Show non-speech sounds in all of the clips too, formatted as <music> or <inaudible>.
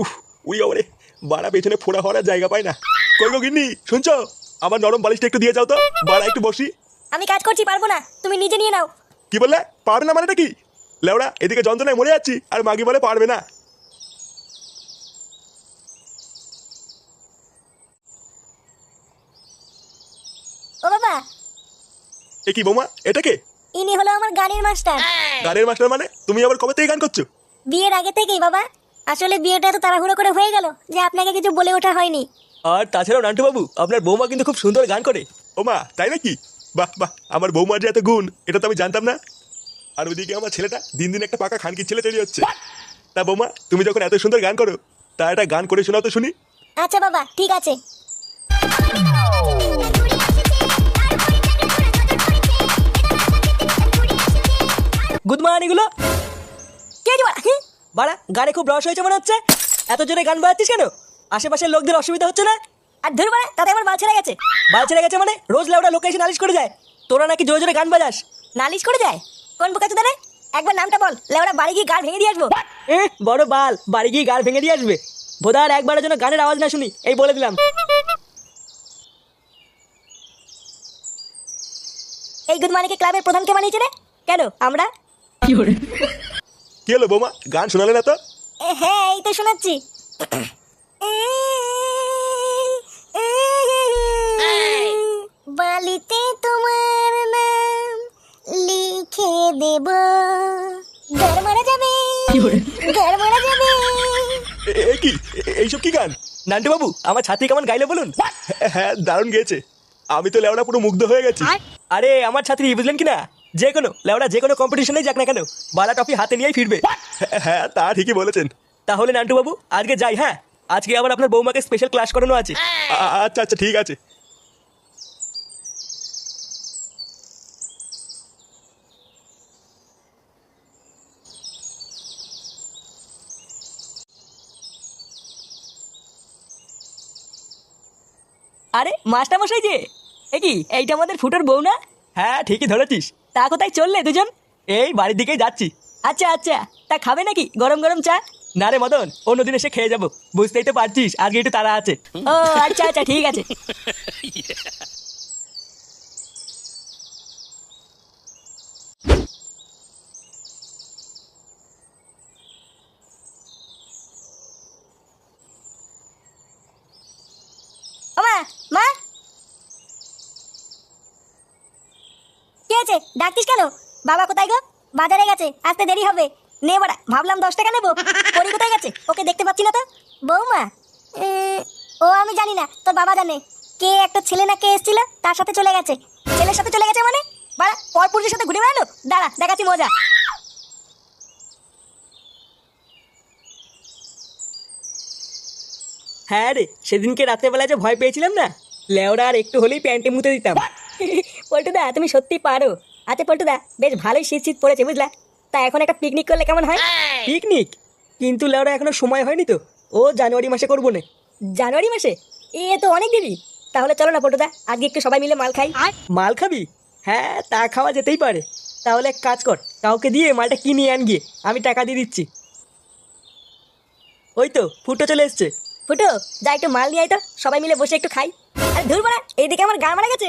উফ উড়ি ওরে বাড়া পেছনে ফোড়া হওয়ার জায়গা পায় না। কই গো গিন্নি শুনছো? আমার নরম বালিশটা একটু দিয়ে যাও তো। বাড়া একটু বসি। আমি কাজ করছি পারব না। তুমি নিজে নিয়ে নাও। কি বললে? পারবে না মানেটা কি? লেওড়া এদিকে যন্ত্রণায় মরে যাচ্ছি আর মাগি বলে পারবে না। ও বাবা এ কি বৌমা এটা কে? ইনি হলো আমার গানের মাস্টার। গানের মাস্টার মানে? তুমি আবার কবে থেকে গান করছ? বিয়ের আগে থেকেই বাবা। আসলে বিয়েটা তো তাড়াহুড়ো করে হয়ে গেল যে আপনাকে কিছু বলে ওঠা হয়নি। আর তাছাড়াও নান্টু বাবু আপনার বৌমা কিন্তু খুব সুন্দর গান করে। ও মা তাই নাকি? বাহ বাহ আমার বৌমার যে এত গুণ এটা তো আমি জানতাম না। আর ওদিকে আমার ছেলেটা দিন দিন একটা পাকা খানকির ছেলে তৈরি হচ্ছে। তা বৌমা তুমি যখন এত সুন্দর গান করো তা একটা গান করে শোনাও তো শুনি। আচ্ছা বাবা ঠিক আছে। গুড মর্নিংগুলো। কে যে বাড়া? গানে খুব রস হয়েছে মনে হচ্ছে। এত জোরে গান বাজাচ্ছিস কেন? আশেপাশের লোকদের অসুবিধা হচ্ছে না? আর ধর বাড়া তাতে আমার বাল ছেড়ে গেছে। বাল ছেড়ে গেছে মানে? রোজ লেউটা লোকেশন নালিশ করে যায়। তোরা নাকি জোরে জোরে গান বাজাস। নালিশ করে যায়? কোন বোকাচোদা রে? একবার নামটা বল লেওড়া বাড়ি গিয়ে গাল ভেঙে দিয়ে আসব। এ বড় বাল বাড়ি গিয়ে গাল ভেঙে দিয়ে আসবে। বোধার একবারের জন্য গানের আওয়াজ না শুনি এই বলে দিলাম। এই গুদমানিকে ক্লাবের প্রধানকে বানিয়েছে রে? কেন আমরা? কি হলো বৌমা? গান শোনালে না তো? হ্যাঁ এই তো শোনাচ্ছি। বালিতে তোমার নাম লিখে দেব। ঘর মারা যাবে। ঘর মারা যাবে। এ- এ কি? এইসব কি গান? নান্টু বাবু আমার ছাত্রী কেমন গাইলো বলুন? হ্যাঁ দারুণ গেয়েছে। আমি তো লেওড়া পুরো মুগ্ধ হয়ে গেছি। আরে আমার ছাত্রী বুঝলেন কি না? যে কোনো লেওড়া যে কোনো কম্পিটিশনে যাক না কেন বালা টপি হাতে নিয়েই ফিরবে। হ্যাঁ, হ্যাঁ তা ঠিকই বলেছেন। তাহলে নান্টু বাবু আজকে যাই হ্যাঁ? আজকে আবার আপনার বৌমাকে স্পেশাল ক্লাস করানো আছে। আচ্ছা আচ্ছা ঠিক আছে। আরে মাস্টার মশাই যে এ কি এইটা আমাদের ফুটোর বউ না? হ্যাঁ ঠিকই ধরেছিস। তা কোথায় চললে দুজন? এই বাড়ির দিকেই যাচ্ছি। আচ্ছা আচ্ছা। তা খাবে নাকি? গরম গরম চা? না রে মদন অন্যদিন এসে খেয়ে যাব। বুঝতেই তো পারছিস আজকে একটু তারা আছে। ও আচ্ছা আচ্ছা ঠিক আছে <laughs> ও মা মা আছে ডাকতিস কেন? বাবা কোথায় গো? বাজারে গেছে। আসতে দেরি হবে। নে বাড়া ভাবলাম দশ টাকা নেব। পরি কোথায় গেছে? ওকে দেখতে পাচ্ছি না তো। বৌমা ও আমি জানি না তোর বাবা জানে। কে একটা ছেলে না কে এসেছিল তার সাথে চলে গেছে। ছেলের সাথে চলে গেছে মানে? বাড়া পরপুরুষের সাথে ঘুরে বেড়ালো? দাঁড়া দেখাচ্ছি মজা। হ্যাঁ রে সেদিনকে রাত্রেবেলায় যে ভয় পেয়েছিলাম না লেওরা আর একটু হলেই প্যান্টে মুতে দিতাম। <laughs> পল্টুদা তুমি সত্যি পারো। আচ্ছা পল্টুদা বেশ ভালোই শীত শীত পড়েছে বুঝলা? তা এখন একটা পিকনিক করলে কেমন হয়? পিকনিক কিন্তু লেওরা এখনও সময় হয়নি তো। ও জানুয়ারি মাসে করব না। জানুয়ারি মাসে? এ তো অনেক দেরি। তাহলে চলো না পল্টুদা আজকে একটু সবাই মিলে মাল খাই। মাল খাবি? হ্যাঁ তা খাওয়া যেতেই পারে। তাহলে এক কাজ কর কাউকে দিয়ে মালটা কিনে আন গিয়ে আমি টাকা দিয়ে দিচ্ছি। ওই তো ফুটো চলে এসছে। ফুটো যা একটু মাল নিয়ে আয় তো সবাই মিলে বসে একটু খাই। আরে ধুর বাড়া এইদিকে আমার গা মারা গেছে।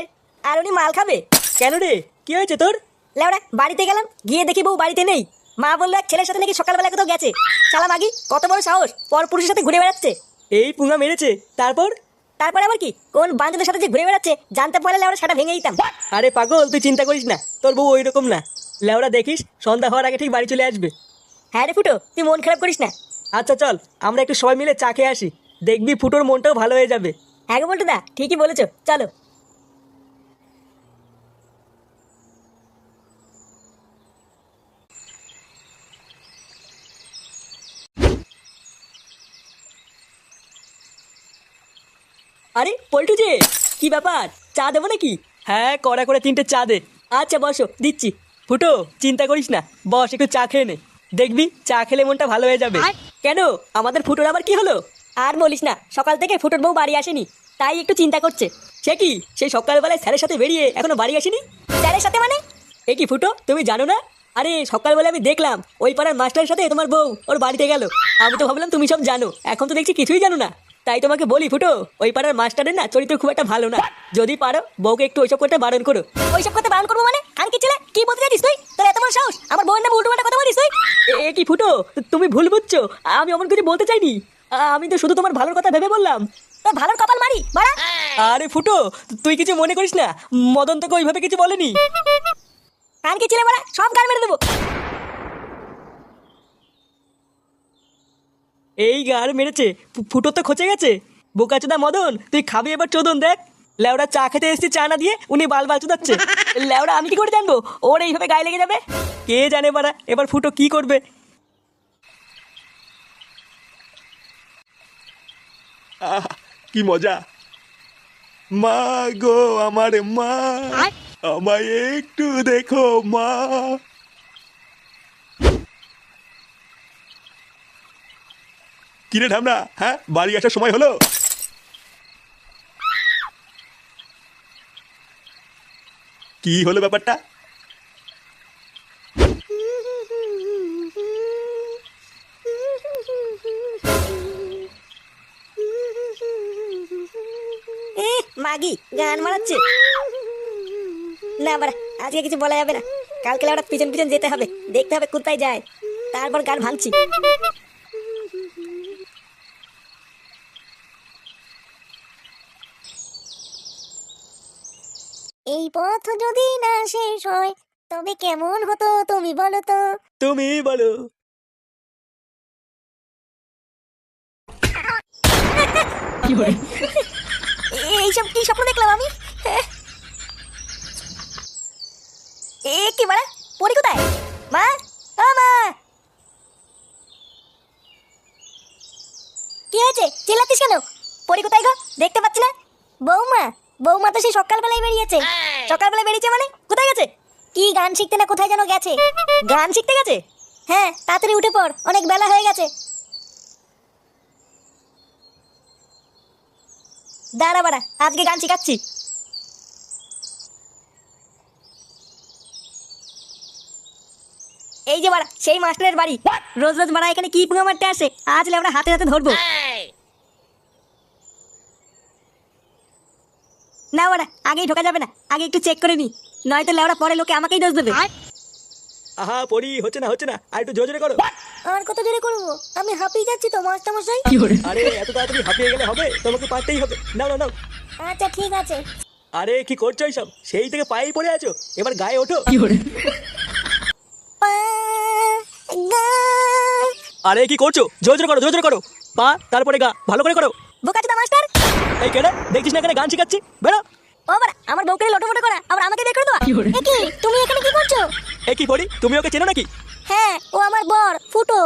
আর উনি মাল খাবে। কেন রে? কি হয়েছে তোর? লেওড়া বাড়িতে গেলাম গিয়ে দেখি বউ বাড়িতে নেই। মা বলল এক ছেলের সাথে নাকি সকালবেলা কোথাও গেছে। চালা মাগি কত বড় সাহস। পর পুরুষের সাথে ঘুরে বেড়াচ্ছে। এই পুঙা মেরেছে। তারপর? তারপরে আবার কি? কোন বান্ধবের সাথে যে ঘুরে বেড়াচ্ছে জানতে পারলে লেওড়া সেটা ভেঙে দিতাম। আরে পাগল তুই চিন্তা করিস না। তোর বউ ওই রকম না। লেওরা দেখিস সন্ধ্যা হওয়ার আগে ঠিক বাড়ি চলে আসবে। হ্যাঁ রে ফুটো তুই মন খারাপ করিস না। আচ্ছা চল আমরা একটু সবাই মিলে চা খেয়ে আসি। দেখবি ফুটোর মনটাও ভালো হয়ে যাবে। হ্যাঁ গো বলটু দা ঠিকই বলেছ। চলো। আরে পল্টু যে কি ব্যাপার? চা দেবো নাকি? হ্যাঁ কড়া করে তিনটে চা দে। আচ্ছা বসো দিচ্ছি। ফুটো চিন্তা করিস না বস একটু চা খেয়ে নে। দেখবি চা খেলে মনটা ভালো হয়ে যাবে। কেন? আমাদের ফুটোর আবার কি হলো? আর বলিস না সকাল থেকে ফুটোর বউ বাড়ি আসেনি তাই একটু চিন্তা করছে। সে কি? সেই সকালবেলায় স্যারের সাথে বেরিয়ে এখনও বাড়ি আসেনি? স্যারের সাথে মানে? এ কি ফুটো তুমি জানো না? আরে সকালবেলা আমি দেখলাম ওই পাড়ার মাস্টারের সাথে তোমার বউ ওর বাড়িতে গেল। আমি তো ভাবলাম তুমি সব জানো এখন তো দেখছি কিছুই জানো না। তাই তোমাকে বলি ফুটো ওই পাড়ার মাস্টারের না চরিত্র খুব একটা ভালো না। যদি পারো বউকে একটু ওইসব করতে বারণ করো। ওইসব করতে বারণ করব মানে? খানকি ছেলে? কি বলতে চাইছিস তুই? তোর এত বড় সাহস? আমার বোনের নামে উল্টো কথা বলিস তুই? এ- কি ফুটো? তুমি ভুল বুঝছ। আমি অমন কিছু বলতে চাইনি। আমি তো শুধু তোমার ভালোর কথা ভেবে বললাম। তোর ভালোর কপাল মারি বাড়া। আরে ফুটো তুই কিছু মনে করিস না। মদন তোকে ওইভাবে কিছু বলেনি। খানকি ছেলে বাড়া? সব গান মেরে দেবো। এই গার মেরেছে ফুটো তো খচে গেছে। বোকাচোদা মদন তুই খাবি এবার চোদন দেখ। লেওড়া চা খেতে এসেছি চা না দিয়ে উনি বাল বাল চোদাচ্ছে। লেওড়া আমি কি করে জানব? ওর এইভাবে গায়ে লেগে যাবে? কে জানে বাড়া এবার ফুটো কি করবে? আহ কি মজা। মা গো আমার মা। আমায় একটু দেখো মা। কিরে ঢামনা হ্যাঁ বাড়ি আসার সময় হলো? কি হলো ব্যাপারটা? মাগি, গান মারাচ্ছে। না, বাড়া, আজকে কিছু বলা যাবে না। কালকে ওরা পিছন পিছন যেতে হবে, দেখতে হবে কোথায় যায়। তারপর গান ভাঙছি। এই পথ যদি না শেষ হয় তবে কেমন হতো তুমি বলো তো? তুমি বলো। এইসব কি স্বপ্ন দেখলাম আমি? এ কি বাড়া পড়ি কোথায়? মা? ও মা! কি হয়েছে? চিল্লাচ্ছিস কেন? পড়ি কোথায় গো? দেখতে পাচ্ছি না। বৌমা! বৌমা তো সেই সকালবেলায় বেরিয়েছে। সকালবেলায় বেরিয়েছে মানে? কোথায় গেছে? কি গান শিখতে না কোথায় যেন গেছে? গান শিখতে গেছে? হ্যাঁ তাড়াতাড়ি উঠে পড় অনেক বেলা হয়ে গেছে। দাঁড়া বাড়া আজকে গান শিখাচ্ছি। এই যে বাড়া সেই মাস্টারের বাড়ি। রোজ রোজ বাড়া এখানে কি পুঙ্গা মারতে আসে? আজ আমরা হাতে হাতে ধরবো। না বাড়া আগেই ঢোকা যাবে না। আগে একটু চেক করে নি। নয়তো লেওড়া পরে লোকে আমাকেই দোষ দেবে। আহা পড়ি হচ্ছে না হচ্ছে না। আর একটু জোরে জোরে করো। আর কত জোরে করব? আমি হাঁপিয়ে যাচ্ছি তো মাস্টার মশাই আরে এত তাড়াতাড়ি হাঁপিয়ে গেলে হবে? তোমাকে পারতেই হবে। নাও নাও নাও। আচ্ছা ঠিক আছে। আরে কি করছ এইসব? সেই থেকে পায়েই পড়ে আছো? এবার গায়ে ওঠো। কি গা। আরে কি করছ? জোরে জোরে করো জোরে জোরে করো। পা তারপরে গা। ভালো করে করো। বোকাচোদা মাস্টার! এই কেডা দেখছিস না এখানে গান শিখাচ্ছি? বেরো। ও বাড়া আমার বউকে লটোমটো করা আবার আমাকে বের করে দেওয়া? এ কি তুমি এখানে কি করছ? এ কি পড়ি তুমি ওকে চেনো নাকি? হ্যাঁ ও আমার বর ফুটো।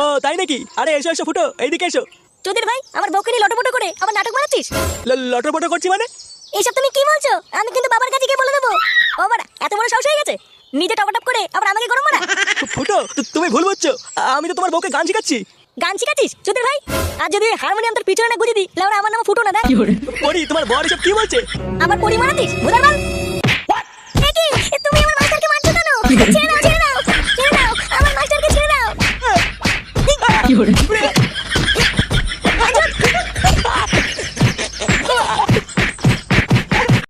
ও তাই নাকি? আরে এসো এসো ফুটো এইদিকে এসো। চোদের ভাই আমার বউকে নিয়ে করে আবার নাটক বানাচ্ছিস? করছি মানে? এইসব তুমি কি বলছো? আমি কিন্তু বাবার কাছে গিয়ে বলে দেবো। ও বাড়া এত বড় সাহস হয়ে গেছে? নিজে টপটপ করে আবার আমাকে গরম মারা ফুটো তুমি ভুল বুঝছ। আমি তো তোমার বউকে গান শিখাচ্ছি। গান শিখাচ্ছিস? চোদের ভাই? আর যদি হারমোনিয়াম তোর পিছনে না দিই আমার নাম ফুটো না দেখ। পরি তোমার বড় সব কি বলছে? আমার পরি মারাতিস বুঝার বল? তুমি আমার মাস্টারকে কেন?